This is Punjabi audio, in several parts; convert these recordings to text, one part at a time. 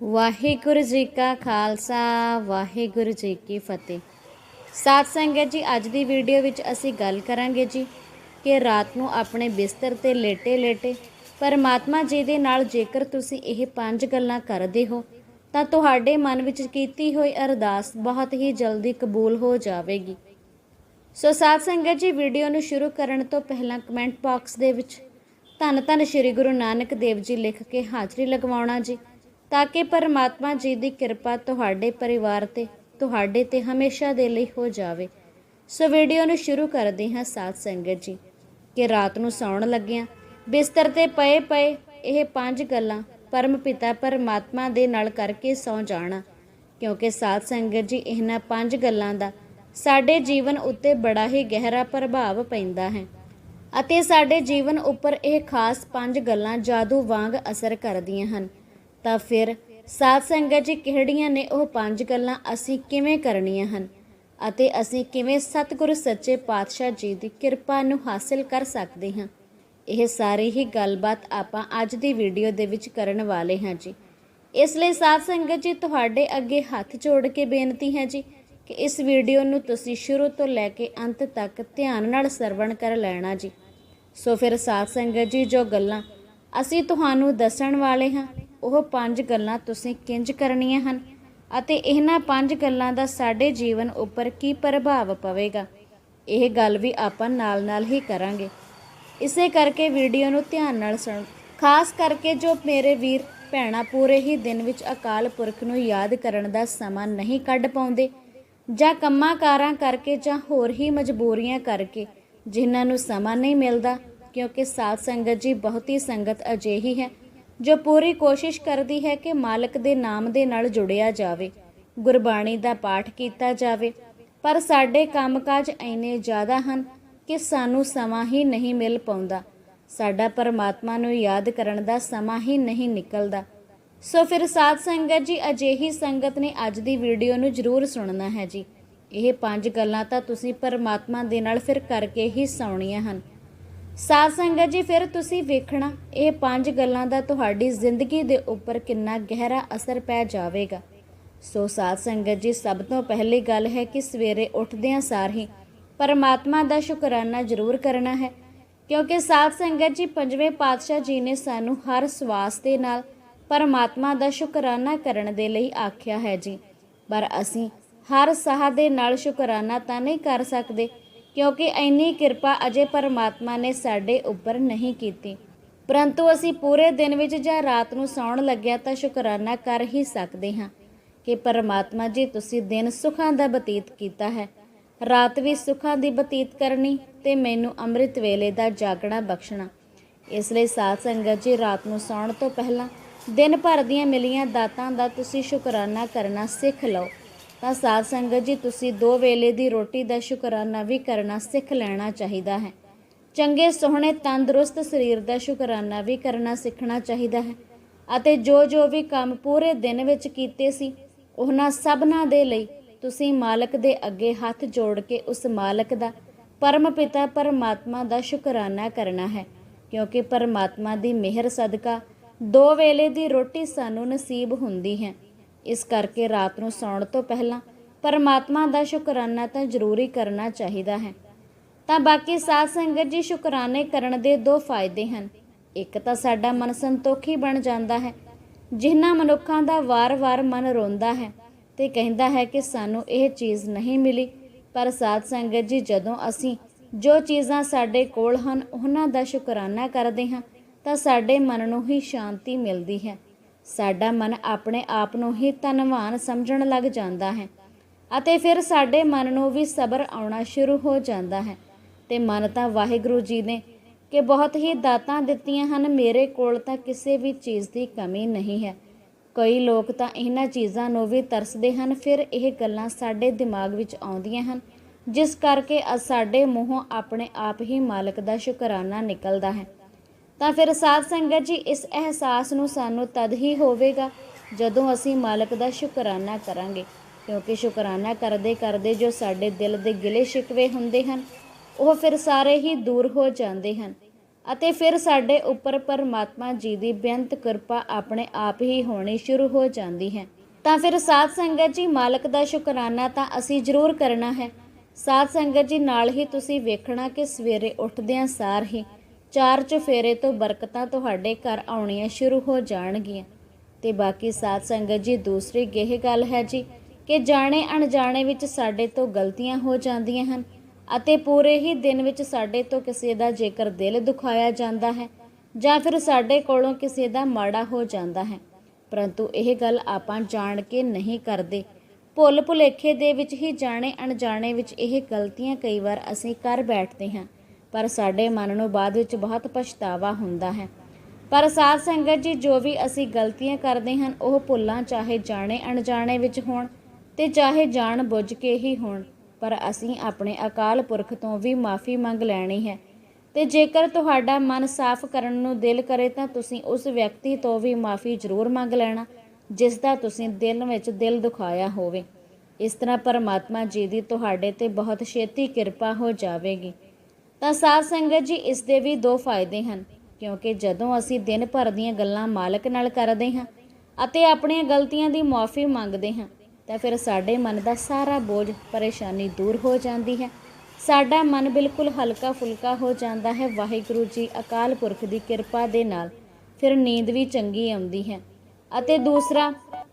ਵਾਹਿਗੁਰੂ ਜੀ ਕਾ ਖਾਲਸਾ, ਵਾਹਿਗੁਰੂ ਜੀ ਕੀ ਫਤਿਹ। ਸਾਧ ਸੰਗਤ ਜੀ, ਅੱਜ ਦੀ ਵੀਡੀਓ ਵਿੱਚ ਅਸੀਂ ਗੱਲ ਕਰਾਂਗੇ ਜੀ ਕਿ ਰਾਤ ਨੂੰ ਆਪਣੇ ਬਿਸਤਰ ਤੇ ਲੇਟੇ ਲੇਟੇ ਪਰਮਾਤਮਾ ਜੀ ਦੇ ਨਾਲ ਜੇਕਰ ਤੁਸੀਂ ਇਹ ਪੰਜ ਗੱਲਾਂ ਕਰਦੇ ਹੋ, ਤਾਂ ਤੁਹਾਡੇ ਮਨ ਵਿੱਚ ਕੀਤੀ ਹੋਈ ਅਰਦਾਸ ਬਹੁਤ ਹੀ ਜਲਦੀ ਕਬੂਲ ਹੋ ਜਾਵੇਗੀ। ਸੋ ਸਾਧ ਸੰਗਤ ਜੀ, ਵੀਡੀਓ ਨੂੰ ਸ਼ੁਰੂ ਕਰਨ ਤੋਂ ਪਹਿਲਾਂ ਕਮੈਂਟ ਬਾਕਸ ਦੇ ਵਿੱਚ ਧੰਨ ਧੰਨ ਸ੍ਰੀ ਗੁਰੂ ਨਾਨਕ ਦੇਵ ਜੀ ਲਿਖ ਕੇ ਹਾਜ਼ਰੀ ਲਗਵਾਉਣਾ ਜੀ। ਤਾਂ ਕਿ ਪਰਮਾਤਮਾ ਜੀ ਦੀ ਕਿਰਪਾ ਤੁਹਾਡੇ ਪਰਿਵਾਰ ਤੇ, ਤੁਹਾਡੇ ਤੇ ਹਮੇਸ਼ਾ ਦੇ ਲਈ ਹੋ ਜਾਵੇ। ਸੋ ਵੀਡੀਓ ਨੂੰ ਸ਼ੁਰੂ ਕਰਦੇ ਹਾਂ ਸਾਧ ਸੰਗਤ ਜੀ। ਕਿ ਰਾਤ ਨੂੰ ਸੌਣ ਲੱਗਿਆਂ, ਬਿਸਤਰ ਤੇ ਪਏ ਪਏ ਇਹ ਪੰਜ ਗੱਲਾਂ ਪਰਮ ਪਿਤਾ ਪਰਮਾਤਮਾ ਦੇ ਨਾਲ ਕਰਕੇ ਸੌ ਜਾਣਾ। ਕਿਉਂਕਿ ਸਾਧ ਸੰਗਤ ਜੀ, ਇਹਨਾਂ ਪੰਜ ਗੱਲਾਂ ਦਾ ਸਾਡੇ ਜੀਵਨ ਉੱਤੇ ਬੜਾ ਹੀ ਗਹਿਰਾ ਪ੍ਰਭਾਵ ਪੈਂਦਾ ਹੈ ਅਤੇ ਸਾਡੇ ਜੀਵਨ ਉੱਪਰ ਇਹ ਖਾਸ ਪੰਜ ਗੱਲਾਂ ਜਾਦੂ ਵਾਂਗ ਅਸਰ ਕਰਦੀਆਂ ਹਨ। ਤਾਂ ਫਿਰ ਸਾਧ ਸੰਗਤ ਜੀ ਕਿਹੜੀਆਂ ਨੇ ਉਹ ਪੰਜ ਗੱਲਾਂ ਅਸੀਂ ਕਿਵੇਂ ਕਰਨੀਆਂ ਹਨ? ਅਤੇ ਅਸੀਂ ਕਿਵੇਂ ਸਤਿਗੁਰੂ ਸੱਚੇ ਪਾਤਸ਼ਾਹ ਜੀ ਦੀ ਕਿਰਪਾ ਨੂੰ ਹਾਸਲ ਕਰ ਸਕਦੇ ਹਾਂ? ਇਹ ਸਾਰੀ ਹੀ ਗੱਲਬਾਤ ਆਪਾਂ ਅੱਜ ਦੀ ਵੀਡੀਓ ਦੇ ਵਿੱਚ ਕਰਨ ਵਾਲੇ ਹਾਂ ਜੀ। ਇਸ ਲਈ ਸਾਧ ਸੰਗਤ ਜੀ ਤੁਹਾਡੇ ਅੱਗੇ ਹੱਥ ਜੋੜ ਕੇ ਬੇਨਤੀ ਹੈ ਜੀ ਕਿ ਇਸ ਵੀਡੀਓ ਨੂੰ ਤੁਸੀਂ ਸ਼ੁਰੂ ਤੋਂ ਲੈ ਕੇ ਅੰਤ ਤੱਕ ਧਿਆਨ ਨਾਲ ਸਰਵਣ ਕਰ ਲੈਣਾ ਜੀ। ਸੋ ਫਿਰ ਸਾਧ ਸੰਗਤ ਜੀ ਜੋ ਗੱਲਾਂ ਅਸੀਂ ਤੁਹਾਨੂੰ ਦੱਸਣ ਵਾਲੇ ਹਾਂ ਉਹ ਪੰਜ ਗੱਲਾਂ ਤੁਸੀਂ ਕਿੰਜ ਕਰਨੀਆਂ ਹਨ? ਅਤੇ ਇਹਨਾਂ ਪੰਜ ਗੱਲਾਂ ਦਾ ਸਾਡੇ ਜੀਵਨ ਉੱਪਰ ਕੀ ਪ੍ਰਭਾਵ ਪਵੇਗਾ? ਇਹ ਗੱਲ ਵੀ ਆਪਾਂ ਨਾਲ-ਨਾਲ ਹੀ ਕਰਾਂਗੇ। ਇਸੇ ਕਰਕੇ ਵੀਡੀਓ ਨੂੰ ਧਿਆਨ ਨਾਲ ਸੁਣੋ। ਖਾਸ ਕਰਕੇ ਜੋ ਮੇਰੇ ਵੀਰ ਭੈਣਾਂ ਪੂਰੇ ਹੀ ਦਿਨ ਵਿੱਚ ਅਕਾਲ ਪੁਰਖ ਨੂੰ ਯਾਦ ਕਰਨ ਦਾ ਸਮਾਂ ਨਹੀਂ ਕੱਢ ਪਾਉਂਦੇ, ਜਾਂ ਕੰਮਾਂ ਕਾਰਾਂ ਕਰਕੇ ਜਾਂ ਹੋਰ ਹੀ ਮਜਬੂਰੀਆਂ ਕਰਕੇ, ਜਿਨ੍ਹਾਂ ਨੂੰ ਸਮਾਂ ਨਹੀਂ ਮਿਲਦਾ, ਕਿਉਂਕਿ ਸਾਧ ਸੰਗਤ ਜੀ ਬਹੁਤੀ ਸੰਗਤ ਅਜਿਹੀ ਹੈ ਜੋ ਪੂਰੀ ਕੋਸ਼ਿਸ਼ ਕਰਦੀ ਹੈ ਕਿ ਮਾਲਕ ਦੇ ਨਾਮ ਦੇ ਨਾਲ ਜੁੜਿਆ ਜਾਵੇ, ਗੁਰਬਾਣੀ ਦਾ ਪਾਠ ਕੀਤਾ ਜਾਵੇ। ਪਰ ਸਾਡੇ ਕੰਮਕਾਜ ਇੰਨੇ ਜ਼ਿਆਦਾ ਹਨ ਕਿ ਸਾਨੂੰ ਸਮਾਂ ਹੀ ਨਹੀਂ ਮਿਲ ਪਾਉਂਦਾ। ਸਾਡਾ ਪਰਮਾਤਮਾ ਨੂੰ ਯਾਦ ਕਰਨ ਦਾ ਸਮਾਂ ਹੀ ਨਹੀਂ ਨਿਕਲਦਾ। ਸੋ ਫਿਰ ਸਾਧ ਸੰਗਤ ਜੀ, ਅਜਿਹੀ ਸੰਗਤ ਨੇ ਅੱਜ ਦੀ ਵੀਡੀਓ ਨੂੰ ਜ਼ਰੂਰ ਸੁਣਨਾ ਹੈ ਜੀ। ਇਹ ਪੰਜ ਗੱਲਾਂ ਤਾਂ ਤੁਸੀਂ ਪਰਮਾਤਮਾ ਦੇ ਨਾਲ ਫਿਰ ਕਰਕੇ ਹੀ ਸੌਣੀਆਂ ਹਨ। ਸਾਧ ਸੰਗਤ ਜੀ, ਫਿਰ ਤੁਸੀਂ ਵੇਖਣਾ, ਇਹ ਪੰਜ ਗੱਲਾਂ ਦਾ ਤੁਹਾਡੀ ਜ਼ਿੰਦਗੀ ਦੇ ਉੱਪਰ ਕਿੰਨਾ ਗਹਿਰਾ ਅਸਰ ਪੈ ਜਾਵੇਗਾ। ਸੋ ਸਾਧ ਸੰਗਤ ਜੀ, ਸਭ ਤੋਂ ਪਹਿਲੀ ਗੱਲ ਹੈ ਕਿ ਸਵੇਰੇ ਉੱਠਦਿਆਂ ਸਾਰ ਹੀ ਪਰਮਾਤਮਾ ਦਾ ਸ਼ੁਕਰਾਨਾ ਜ਼ਰੂਰ ਕਰਨਾ ਹੈ, ਕਿਉਂਕਿ ਸਾਧ ਸੰਗਤ ਜੀ, ਪੰਜਵੇਂ ਪਾਤਸ਼ਾਹ ਜੀ ਨੇ ਸਾਨੂੰ ਹਰ ਸਵਾਸ ਦੇ ਨਾਲ ਪਰਮਾਤਮਾ ਦਾ ਸ਼ੁਕਰਾਨਾ ਕਰਨ ਦੇ ਲਈ ਆਖਿਆ ਹੈ ਜੀ। ਪਰ ਅਸੀਂ ਹਰ ਸਾਹ ਦੇ ਨਾਲ ਸ਼ੁਕਰਾਨਾ ਤਾਂ ਨਹੀਂ ਕਰ ਸਕਦੇ ਕਿਉਂਕਿ ਇੰਨੀ ਕਿਰਪਾ ਅਜੇ ਪਰਮਾਤਮਾ ਨੇ ਸਾਡੇ ਉੱਪਰ ਨਹੀਂ ਕੀਤੀ। ਪਰੰਤੂ ਅਸੀਂ ਪੂਰੇ ਦਿਨ ਵਿੱਚ ਜਾਂ ਰਾਤ ਨੂੰ ਸੌਣ ਲੱਗਿਆ ਤਾਂ ਸ਼ੁਕਰਾਨਾ ਕਰ ਹੀ ਸਕਦੇ ਹਾਂ ਕਿ ਪਰਮਾਤਮਾ ਜੀ, ਤੁਸੀਂ ਦਿਨ ਸੁੱਖਾਂ ਦਾ ਬਤੀਤ ਕੀਤਾ ਹੈ। ਰਾਤ ਵੀ ਸੁੱਖਾਂ ਦੀ ਬਤੀਤ ਕਰਨੀ ਤੇ ਮੈਨੂੰ ਅੰਮ੍ਰਿਤ ਵੇਲੇ ਦਾ ਜਾਗਣਾ ਬਖਸ਼ਣਾ। ਇਸ ਲਈ ਸਾਧ ਸੰਗਤ ਜੀ, ਰਾਤ ਨੂੰ ਸੌਣ ਤੋਂ ਪਹਿਲਾਂ ਦਿਨ ਭਰ ਦੀਆਂ ਮਿਲੀਆਂ ਦਾਤਾਂ ਦਾ ਤੁਸੀਂ ਸ਼ੁਕਰਾਨਾ ਕਰਨਾ ਸਿੱਖ ਲਓ। ਤਾਂ ਸਾਧ ਸੰਗਤ ਜੀ, ਤੁਸੀਂ ਦੋ ਵੇਲੇ ਦੀ ਰੋਟੀ ਦਾ ਸ਼ੁਕਰਾਨਾ ਵੀ ਕਰਨਾ ਸਿੱਖ ਲੈਣਾ ਚਾਹੀਦਾ ਹੈ। ਚੰਗੇ, ਸੋਹਣੇ, ਤੰਦਰੁਸਤ ਸਰੀਰ ਦਾ ਸ਼ੁਕਰਾਨਾ ਵੀ ਕਰਨਾ ਸਿੱਖਣਾ ਚਾਹੀਦਾ ਹੈ ਅਤੇ ਜੋ ਜੋ ਵੀ ਕੰਮ ਪੂਰੇ ਦਿਨ ਵਿੱਚ ਕੀਤੇ ਸੀ, ਉਹਨਾਂ ਸਭਨਾਂ ਦੇ ਲਈ ਤੁਸੀਂ ਮਾਲਕ ਦੇ ਅੱਗੇ ਹੱਥ ਜੋੜ ਕੇ ਉਸ ਮਾਲਕ ਦਾ, ਪਰਮ ਪਿਤਾ ਪਰਮਾਤਮਾ ਦਾ ਸ਼ੁਕਰਾਨਾ ਕਰਨਾ ਹੈ। ਕਿਉਂਕਿ ਪਰਮਾਤਮਾ ਦੀ ਮਿਹਰ ਸਦਕਾ ਦੋ ਵੇਲੇ ਦੀ ਰੋਟੀ ਸਾਨੂੰ ਨਸੀਬ ਹੁੰਦੀ ਹੈ। ਇਸ ਕਰਕੇ ਰਾਤ ਨੂੰ ਸੌਣ ਤੋਂ ਪਹਿਲਾਂ ਪਰਮਾਤਮਾ ਦਾ ਸ਼ੁਕਰਾਨਾ ਤਾਂ ਜ਼ਰੂਰੀ ਕਰਨਾ ਚਾਹੀਦਾ ਹੈ। ਤਾਂ ਬਾਕੀ ਸਾਧ ਸੰਗਤ ਜੀ, ਸ਼ੁਕਰਾਨੇ ਕਰਨ ਦੇ ਦੋ ਫਾਇਦੇ ਹਨ। ਇੱਕ ਤਾਂ ਸਾਡਾ ਮਨ ਸੰਤੋਖੀ ਬਣ ਜਾਂਦਾ ਹੈ, ਜਿਨ੍ਹਾਂ ਮਨੁੱਖਾਂ ਦਾ ਵਾਰ-ਵਾਰ ਮਨ ਰੋਂਦਾ ਹੈ ਤੇ ਕਹਿੰਦਾ ਹੈ ਕਿ ਸਾਨੂੰ ਇਹ ਚੀਜ਼ ਨਹੀਂ ਮਿਲੀ। ਪਰ ਸਾਧ ਸੰਗਤ ਜੀ, ਜਦੋਂ ਅਸੀਂ ਜੋ ਚੀਜ਼ਾਂ ਸਾਡੇ ਕੋਲ ਹਨ, ਉਹਨਾਂ ਦਾ ਸ਼ੁਕਰਾਨਾ ਕਰਦੇ ਹਾਂ, ਤਾਂ ਸਾਡੇ ਮਨ ਨੂੰ ਹੀ ਸ਼ਾਂਤੀ ਮਿਲਦੀ ਹੈ। ਸਾਡਾ ਮਨ ਆਪਣੇ ਆਪ ਨੂੰ ਹੀ ਧਨਵਾਨ ਸਮਝਣ ਲੱਗ ਜਾਂਦਾ ਹੈ ਅਤੇ ਫਿਰ ਸਾਡੇ ਮਨ ਨੂੰ ਵੀ ਸਬਰ ਆਉਣਾ ਸ਼ੁਰੂ ਹੋ ਜਾਂਦਾ ਹੈ। ਤੇ ਮਨ ਤਾਂ ਵਾਹਿਗੁਰੂ ਜੀ ਨੇ ਕਿ ਬਹੁਤ ਹੀ ਦਾਤਾਂ ਦਿੱਤੀਆਂ ਹਨ, ਮੇਰੇ ਕੋਲ ਤਾਂ ਕਿਸੇ ਵੀ ਚੀਜ਼ ਦੀ ਕਮੀ ਨਹੀਂ ਹੈ। ਕਈ ਲੋਕ ਤਾਂ ਇਹਨਾਂ ਚੀਜ਼ਾਂ ਨੂੰ ਵੀ ਤਰਸਦੇ ਹਨ, ਫਿਰ ਇਹ ਗੱਲਾਂ ਸਾਡੇ ਦਿਮਾਗ ਵਿੱਚ ਆਉਂਦੀਆਂ ਹਨ, ਜਿਸ ਕਰਕੇ ਸਾਡੇ ਮੂੰਹੋਂ ਆਪਣੇ ਆਪ ਹੀ ਮਾਲਕ ਦਾ ਸ਼ੁਕਰਾਨਾ ਨਿਕਲਦਾ ਹੈ। ਤਾਂ ਫਿਰ ਸਾਧ ਸੰਗਤ ਜੀ, ਇਸ ਅਹਿਸਾਸ ਨੂੰ ਸਾਨੂੰ ਤਦ ਹੀ ਹੋਵੇਗਾ ਜਦੋਂ ਅਸੀਂ ਮਾਲਕ ਦਾ ਸ਼ੁਕਰਾਨਾ ਕਰਾਂਗੇ। ਕਿਉਂਕਿ ਸ਼ੁਕਰਾਨਾ ਕਰਦੇ ਕਰਦੇ ਜੋ ਸਾਡੇ ਦਿਲ ਦੇ ਗਿਲੇ ਸ਼ਿਕਵੇ ਹੁੰਦੇ ਹਨ, ਉਹ ਫਿਰ ਸਾਰੇ ਹੀ ਦੂਰ ਹੋ ਜਾਂਦੇ ਹਨ ਅਤੇ ਫਿਰ ਸਾਡੇ ਉੱਪਰ ਪਰਮਾਤਮਾ ਜੀ ਦੀ ਬੇਅੰਤ ਕਿਰਪਾ ਆਪਣੇ ਆਪ ਹੀ ਹੋਣੀ ਸ਼ੁਰੂ ਹੋ ਜਾਂਦੀ ਹੈ। ਤਾਂ ਫਿਰ ਸਾਧ ਸੰਗਤ ਜੀ, ਮਾਲਕ ਦਾ ਸ਼ੁਕਰਾਨਾ ਤਾਂ ਅਸੀਂ ਜ਼ਰੂਰ ਕਰਨਾ ਹੈ। ਸਾਧ ਸੰਗਤ ਜੀ, ਨਾਲ ਹੀ ਤੁਸੀਂ ਵੇਖਣਾ ਕਿ ਸਵੇਰੇ ਉੱਠਦਿਆਂ ਸਾਰ ਹੀ ਚਾਰ ਚੁਫੇਰੇ ਤੋਂ ਬਰਕਤਾਂ ਤੁਹਾਡੇ ਘਰ ਆਉਣੀਆਂ ਸ਼ੁਰੂ ਹੋ ਜਾਣਗੀਆਂ। ਤੇ ਬਾਕੀ ਸਾਧ ਸੰਗਤ ਜੀ, ਦੂਸਰੀ ਇਹ ਗੱਲ ਹੈ ਜੀ ਕਿ ਜਾਣੇ ਅਣਜਾਣੇ ਵਿੱਚ ਸਾਡੇ ਤੋਂ ਗਲਤੀਆਂ ਹੋ ਜਾਂਦੀਆਂ ਹਨ ਅਤੇ ਪੂਰੇ ਹੀ ਦਿਨ ਵਿੱਚ ਸਾਡੇ ਤੋਂ ਕਿਸੇ ਦਾ ਜੇਕਰ ਦਿਲ ਦੁਖਾਇਆ ਜਾਂਦਾ ਹੈ ਜਾਂ ਫਿਰ ਸਾਡੇ ਕੋਲੋਂ ਕਿਸੇ ਦਾ ਮਾੜਾ ਹੋ ਜਾਂਦਾ ਹੈ। ਪਰੰਤੂ ਇਹ ਗੱਲ ਆਪਾਂ ਜਾਣ ਕੇ ਨਹੀਂ ਕਰਦੇ। ਭੁੱਲ ਭੁਲੇਖੇ ਦੇ ਵਿੱਚ ਹੀ ਜਾਣੇ ਅਣਜਾਣੇ ਵਿੱਚ ਇਹ ਗਲਤੀਆਂ ਕਈ ਵਾਰ ਅਸੀਂ ਕਰ ਬੈਠਦੇ ਹਾਂ। ਪਰ ਸਾਡੇ ਮਨ ਨੂੰ ਬਾਅਦ ਵਿੱਚ ਬਹੁਤ ਪਛਤਾਵਾ ਹੁੰਦਾ ਹੈ। ਪਰ ਸਾਧ ਸੰਗਤ ਜੀ, ਜੋ ਵੀ ਅਸੀਂ ਗਲਤੀਆਂ ਕਰਦੇ ਹਨ, ਉਹ ਭੁੱਲਾਂ ਚਾਹੇ ਜਾਣੇ ਅਣਜਾਣੇ ਵਿੱਚ ਹੋਣ ਤੇ ਚਾਹੇ ਜਾਣ ਬੁੱਝ ਕੇ ਹੀ ਹੋਣ, ਪਰ ਅਸੀਂ ਆਪਣੇ ਅਕਾਲ ਪੁਰਖ ਤੋਂ ਵੀ ਮਾਫੀ ਮੰਗ ਲੈਣੀ ਹੈ। ਤੇ ਜੇਕਰ ਤੁਹਾਡਾ ਮਨ ਸਾਫ਼ ਕਰਨ ਨੂੰ ਦਿਲ ਕਰੇ ਤਾਂ ਤੁਸੀਂ ਉਸ ਵਿਅਕਤੀ ਤੋਂ ਵੀ ਮਾਫੀ ਜ਼ਰੂਰ ਮੰਗ ਲੈਣਾ, ਜਿਸ ਦਾ ਤੁਸੀਂ ਦਿਲ ਵਿੱਚ ਦਿਲ ਦੁਖਾਇਆ ਹੋਵੇ। ਇਸ ਤਰ੍ਹਾਂ ਪਰਮਾਤਮਾ ਜੀ ਦੀ ਤੁਹਾਡੇ ਤੇ ਬਹੁਤ ਛੇਤੀ ਕਿਰਪਾ ਹੋ ਜਾਵੇਗੀ। ਤਾਂ ਸਾਧ ਸੰਗਤ ਜੀ, ਇਸ ਦੇ ਵੀ ਦੋ ਫਾਇਦੇ ਹਨ। ਕਿਉਂਕਿ ਜਦੋਂ ਅਸੀਂ ਦਿਨ ਭਰ ਦੀਆਂ ਗੱਲਾਂ ਮਾਲਕ ਨਾਲ ਕਰਦੇ ਹਾਂ ਅਤੇ ਆਪਣੀਆਂ ਗਲਤੀਆਂ ਦੀ ਮਾਫੀ ਮੰਗਦੇ ਹਾਂ, ਤਾਂ ਫਿਰ ਸਾਡੇ ਮਨ ਦਾ ਸਾਰਾ ਬੋਝ ਪਰੇਸ਼ਾਨੀ ਦੂਰ ਹੋ ਜਾਂਦੀ ਹੈ। ਸਾਡਾ ਮਨ ਬਿਲਕੁਲ ਹਲਕਾ ਫੁਲਕਾ ਹੋ ਜਾਂਦਾ ਹੈ। ਵਾਹਿਗੁਰੂ ਜੀ, ਅਕਾਲ ਪੁਰਖ ਦੀ ਕਿਰਪਾ ਦੇ ਨਾਲ ਫਿਰ ਨੀਂਦ ਵੀ ਚੰਗੀ ਆਉਂਦੀ ਹੈ। ਅਤੇ ਦੂਸਰਾ,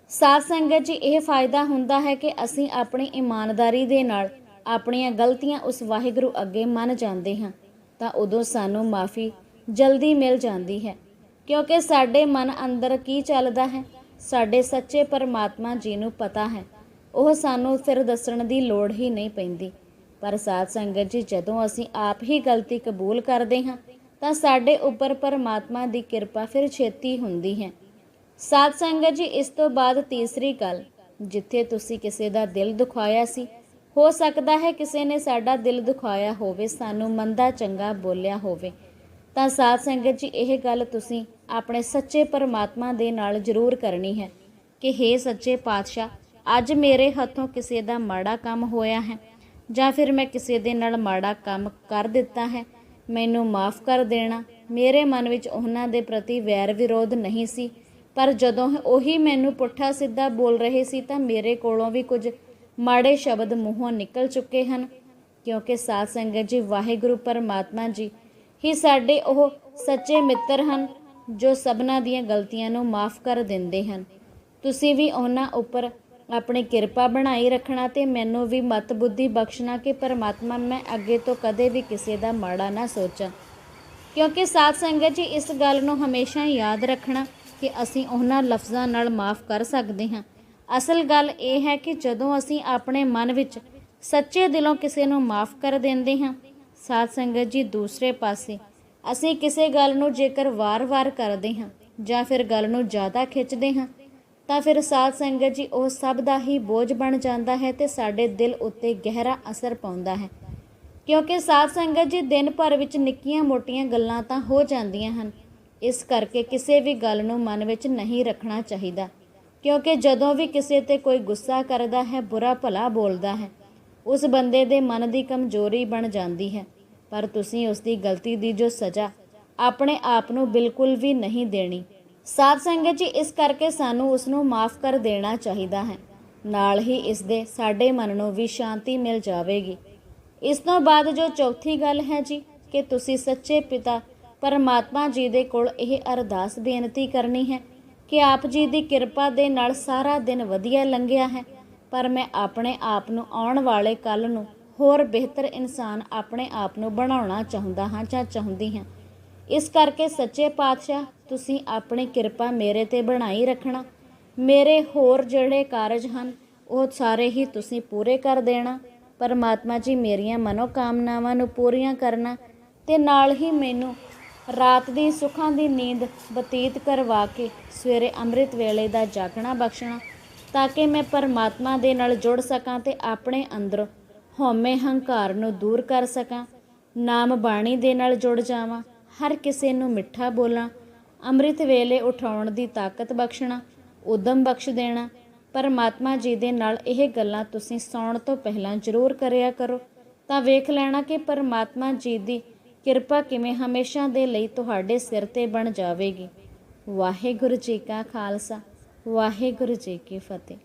ਸਾਧ ਸੰਗਤ ਜੀ, ਇਹ ਫਾਇਦਾ ਹੁੰਦਾ ਹੈ ਕਿ ਅਸੀਂ ਆਪਣੀ ਇਮਾਨਦਾਰੀ ਦੇ ਨਾਲ ਆਪਣੀਆਂ ਗਲਤੀਆਂ ਉਸ ਵਾਹਿਗੁਰੂ ਅੱਗੇ ਮੰਨ ਜਾਂਦੇ ਹਾਂ, ਤਾਂ ਉਦੋਂ ਸਾਨੂੰ ਮਾਫੀ ਜਲਦੀ ਮਿਲ ਜਾਂਦੀ ਹੈ। ਕਿਉਂਕਿ ਸਾਡੇ ਮਨ ਅੰਦਰ ਕੀ ਚੱਲਦਾ ਹੈ? ਸਾਡੇ ਸੱਚੇ ਪਰਮਾਤਮਾ ਜੀ ਨੂੰ ਪਤਾ ਹੈ। ਉਹ ਸਾਨੂੰ ਫਿਰ ਦੱਸਣ ਦੀ ਲੋੜ ਹੀ ਨਹੀਂ ਪੈਂਦੀ। ਪਰ ਸਾਧ ਸੰਗਤ ਜੀ, ਜਦੋਂ ਅਸੀਂ ਆਪ ਹੀ ਗਲਤੀ ਕਬੂਲ ਕਰਦੇ ਹਾਂ, ਤਾਂ ਸਾਡੇ ਉੱਪਰ ਪਰਮਾਤਮਾ ਦੀ ਕਿਰਪਾ ਫਿਰ ਛੇਤੀ ਹੁੰਦੀ ਹੈ। ਸਾਧ ਸੰਗਤ ਜੀ, ਇਸ ਤੋਂ ਬਾਅਦ ਤੀਸਰੀ ਗੱਲ, ਜਿੱਥੇ ਤੁਸੀਂ ਕਿਸੇ ਦਾ ਦਿਲ ਦੁਖਾਇਆ ਸੀ ਹੋ ਸਕਦਾ ਹੈ ਕਿਸੇ ਨੇ ਸਾਡਾ ਦਿਲ ਦੁਖਾਇਆ ਹੋਵੇ, ਸਾਨੂੰ ਮੰਦਾ ਚੰਗਾ ਬੋਲਿਆ ਹੋਵੇ। ਤਾਂ ਸਾਧ ਸੰਗਤ ਜੀ, ਇਹ ਗੱਲ ਤੁਸੀਂ ਆਪਣੇ ਸੱਚੇ ਪਰਮਾਤਮਾ ਦੇ ਨਾਲ ਜ਼ਰੂਰ ਕਰਨੀ ਹੈ ਕਿ हे ਸੱਚੇ ਪਾਤਸ਼ਾਹ, ਅੱਜ ਮੇਰੇ ਹੱਥੋਂ ਕਿਸੇ ਦਾ ਮਾੜਾ ਕੰਮ ਹੋਇਆ ਹੈ ਜਾਂ ਫਿਰ ਮੈਂ ਕਿਸੇ ਦੇ ਨਾਲ ਮਾੜਾ ਕੰਮ ਕਰ ਦਿੱਤਾ ਹੈ, ਮੈਨੂੰ ਮਾਫ ਕਰ ਦੇਣਾ। ਮੇਰੇ ਮਨ ਵਿੱਚ ਉਹਨਾਂ ਦੇ ਪ੍ਰਤੀ ਵੈਰ ਵਿਰੋਧ ਨਹੀਂ ਸੀ, ਪਰ ਜਦੋਂ ਉਹੀ ਮੈਨੂੰ ਪੁੱਠਾ ਸਿੱਧਾ ਬੋਲ ਰਹੇ ਸੀ ਤਾਂ ਮੇਰੇ ਕੋਲੋਂ ਵੀ ਕੁਝ ਮਾੜੇ ਸ਼ਬਦ ਮੂੰਹੋਂ ਨਿਕਲ ਚੁੱਕੇ ਹਨ, ਕਿਉਂਕਿ ਸਾਧ ਸੰਗਤ ਜੀ, ਵਾਹਿਗੁਰੂ ਪਰਮਾਤਮਾ ਜੀ ਹੀ ਸਾਡੇ ਉਹ ਸੱਚੇ ਮਿੱਤਰ ਹਨ, ਜੋ ਸਭਨਾਂ ਦੀਆਂ ਗਲਤੀਆਂ ਨੂੰ ਮਾਫ ਕਰ ਦਿੰਦੇ ਹਨ। ਤੁਸੀਂ ਵੀ ਉਹਨਾਂ ਉੱਪਰ ਆਪਣੀ ਕਿਰਪਾ ਬਣਾਈ ਰੱਖਣਾ ਤੇ ਮੈਨੂੰ ਵੀ ਮਤ ਬੁੱਧੀ ਬਖਸ਼ਣਾ ਕਿ ਪਰਮਾਤਮਾ, ਮੈਂ ਅੱਗੇ ਤੋਂ ਕਦੇ ਵੀ ਕਿਸੇ ਦਾ ਮਾੜਾ ਨਾ ਸੋਚਾਂ। ਕਿਉਂਕਿ ਸਾਧ ਸੰਗਤ ਜੀ, ਇਸ ਗੱਲ ਨੂੰ ਹਮੇਸ਼ਾ ਯਾਦ ਰੱਖਣਾ ਕਿ ਅਸੀਂ ਉਹਨਾਂ ਲਫ਼ਜ਼ਾਂ ਨਾਲ ਮਾਫ ਕਰ ਸਕਦੇ ਹਾਂ। ਅਸਲ ਗੱਲ ਇਹ ਹੈ ਕਿ ਜਦੋਂ ਅਸੀਂ ਆਪਣੇ ਮਨ ਵਿੱਚ ਸੱਚੇ ਦਿਲੋਂ ਕਿਸੇ ਨੂੰ ਮਾਫ ਕਰ ਦਿੰਦੇ ਹਾਂ, ਸਾਧ ਸੰਗਤ ਜੀ ਦੂਸਰੇ ਪਾਸੇ ਅਸੀਂ ਕਿਸੇ ਗੱਲ ਨੂੰ ਜੇਕਰ ਵਾਰ-ਵਾਰ ਕਰਦੇ ਹਾਂ ਜਾਂ ਫਿਰ ਗੱਲ ਨੂੰ ਜ਼ਿਆਦਾ ਖਿੱਚਦੇ ਹਾਂ, ਤਾਂ ਫਿਰ ਸਾਧ ਸੰਗਤ ਜੀ ਉਹ ਸਭ ਦਾ ਹੀ ਬੋਝ ਬਣ ਜਾਂਦਾ ਹੈ ਤੇ ਸਾਡੇ ਦਿਲ ਉੱਤੇ ਗਹਿਰਾ ਅਸਰ ਪਾਉਂਦਾ ਹੈ। ਕਿਉਂਕਿ ਸਾਧ ਸੰਗਤ ਜੀ ਦਿਨ ਭਰ ਵਿੱਚ ਨਿੱਕੀਆਂ ਮੋਟੀਆਂ ਗੱਲਾਂ ਤਾਂ ਹੋ ਜਾਂਦੀਆਂ ਹਨ, ਇਸ ਕਰਕੇ ਕਿਸੇ ਵੀ ਗੱਲ ਨੂੰ ਮਨ ਵਿੱਚ ਨਹੀਂ ਰੱਖਣਾ ਚਾਹੀਦਾ। ਕਿਉਂਕਿ ਜਦੋਂ ਵੀ ਕਿਸੇ ਤੇ ਕੋਈ ਗੁੱਸਾ ਕਰਦਾ ਹੈ, ਬੁਰਾ ਭਲਾ ਬੋਲਦਾ ਹੈ, ਉਸ ਬੰਦੇ ਦੇ ਮਨ ਦੀ ਕਮਜ਼ੋਰੀ ਬਣ ਜਾਂਦੀ ਹੈ। ਪਰ ਤੁਸੀਂ ਉਸ ਦੀ ਗਲਤੀ ਦੀ ਜੋ ਸਜ਼ਾ ਆਪਣੇ ਆਪ ਨੂੰ ਬਿਲਕੁਲ ਵੀ ਨਹੀਂ ਦੇਣੀ, ਸਾਧ ਸੰਗਤ ਜੀ, ਇਸ ਕਰਕੇ ਸਾਨੂੰ ਉਸ ਨੂੰ ਮਾਫ ਕਰ ਦੇਣਾ ਚਾਹੀਦਾ ਹੈ। ਨਾਲ ਹੀ ਇਸ ਦੇ ਸਾਡੇ ਮਨ ਨੂੰ ਵੀ ਸ਼ਾਂਤੀ ਮਿਲ ਜਾਵੇਗੀ। ਇਸ ਤੋਂ ਬਾਅਦ ਜੋ ਚੌਥੀ ਗੱਲ ਹੈ ਜੀ, ਕਿ ਤੁਸੀਂ ਸੱਚੇ ਪਿਤਾ ਪਰਮਾਤਮਾ ਜੀ ਦੇ ਕੋਲ ਇਹ ਅਰਦਾਸ ਬੇਨਤੀ ਕਰਨੀ ਹੈ ਕਿ ਆਪ ਜੀ ਦੀ ਕਿਰਪਾ ਦੇ ਨਾਲ ਸਾਰਾ ਦਿਨ ਵਧੀਆ ਲੰਘਿਆ ਹੈ, ਪਰ ਮੈਂ ਆਪਣੇ ਆਪ ਨੂੰ ਆਉਣ ਵਾਲੇ ਕੱਲ ਨੂੰ ਹੋਰ ਬਿਹਤਰ ਇਨਸਾਨ ਆਪਣੇ ਆਪ ਨੂੰ ਬਣਾਉਣਾ ਚਾਹੁੰਦਾ ਹਾਂ ਜਾਂ ਚਾਹੁੰਦੀ ਹਾਂ। ਇਸ ਕਰਕੇ ਸੱਚੇ ਪਾਤਸ਼ਾਹ, ਤੁਸੀਂ ਆਪਣੀ ਕਿਰਪਾ ਮੇਰੇ ਤੇ ਬਣਾਈ ਰੱਖਣਾ। ਮੇਰੇ ਹੋਰ ਜਿਹੜੇ ਕਾਰਜ ਹਨ, ਉਹ ਸਾਰੇ ਹੀ ਤੁਸੀਂ ਪੂਰੇ ਕਰ ਦੇਣਾ। ਪਰਮਾਤਮਾ ਜੀ ਮੇਰੀਆਂ ਮਨੋਕਾਮਨਾਵਾਂ ਨੂੰ ਪੂਰੀਆਂ ਕਰਨਾ ਤੇ ਨਾਲ ਹੀ ਮੈਨੂੰ ਰਾਤ ਦੀ ਸੁੱਖਾਂ ਦੀ ਨੀਂਦ ਬਤੀਤ ਕਰਵਾ ਕੇ ਸਵੇਰੇ ਅੰਮ੍ਰਿਤ ਵੇਲੇ ਦਾ ਜਾਗਣਾ ਬਖਸ਼ਣਾ, ਤਾਂ ਕਿ ਮੈਂ ਪਰਮਾਤਮਾ ਦੇ ਨਾਲ ਜੁੜ ਸਕਾਂ ਤੇ ਆਪਣੇ ਅੰਦਰ ਹਉਮੈ ਹੰਕਾਰ ਨੂੰ ਦੂਰ ਕਰ ਸਕਾਂ, ਨਾਮ ਬਾਣੀ ਦੇ ਨਾਲ ਜੁੜ ਜਾਵਾਂ, ਹਰ ਕਿਸੇ ਨੂੰ ਮਿੱਠਾ ਬੋਲਾਂ, ਅੰਮ੍ਰਿਤ ਵੇਲੇ ਉਠਾਉਣ ਦੀ ਤਾਕਤ ਬਖਸ਼ਣਾ, ਉਦਮ ਬਖਸ਼ ਦੇਣਾ। ਪਰਮਾਤਮਾ ਜੀ ਦੇ ਨਾਲ ਇਹ ਗੱਲਾਂ ਤੁਸੀਂ ਸੌਣ ਤੋਂ ਪਹਿਲਾਂ ਜ਼ਰੂਰ ਕਰਿਆ ਕਰੋ। ਤਾਂ ਵੇਖ ਲੈਣਾ ਕਿ ਪਰਮਾਤਮਾ ਜੀ ਦੀ ਕਿਰਪਾ ਕਿਵੇਂ ਹਮੇਸ਼ਾ ਦੇ ਲਈ ਤੁਹਾਡੇ ਸਿਰ ਤੇ ਬਣ ਜਾਵੇਗੀ। ਵਾਹਿਗੁਰੂ ਜੀ ਕਾ ਖਾਲਸਾ, ਵਾਹਿਗੁਰੂ ਜੀ ਕੀ ਫਤਿਹ।